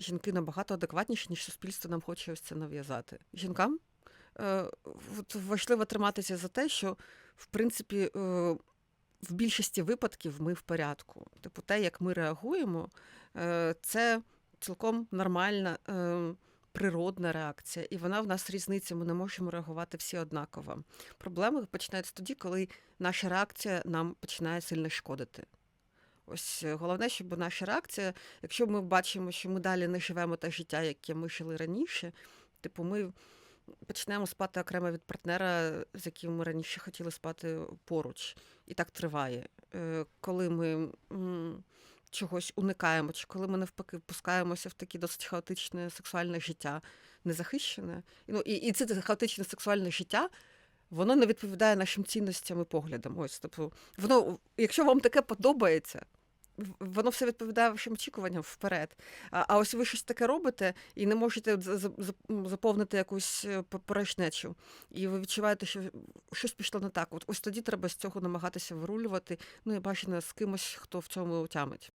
жінки набагато адекватніші, ніж суспільство нам хоче ось це нав'язати. Жінкам е, от важливо триматися за те, що в принципі. Е, в більшості випадків ми в порядку. Типу, те, як ми реагуємо, е, це цілком нормальна е, природна реакція, і вона в нас різниця. Ми не можемо реагувати всі однаково. Проблеми починаються тоді, коли наша реакція нам починає сильно шкодити. Ось е, головне, щоб наша реакція, якщо ми бачимо, що ми далі не живемо те життя, яке ми жили раніше, типу, ми почнемо спати окремо від партнера, з яким ми раніше хотіли спати поруч. І так триває. Е, Коли ми чогось уникаємо, чи коли ми навпаки впускаємося в таке досить хаотичне сексуальне життя, незахищене. Ну, і, і це хаотичне сексуальне життя. Воно не відповідає нашим цінностям і поглядам. Ось, тобто, воно, якщо вам таке подобається, воно все відповідає вашим очікуванням вперед. А, а ось ви щось таке робите і не можете за- за- за- заповнити якусь е, порожнечу, і ви відчуваєте, що щось пішло не так. От ось тоді треба з цього намагатися вирулювати. Ну і бачено з кимось, хто в цьому тямить.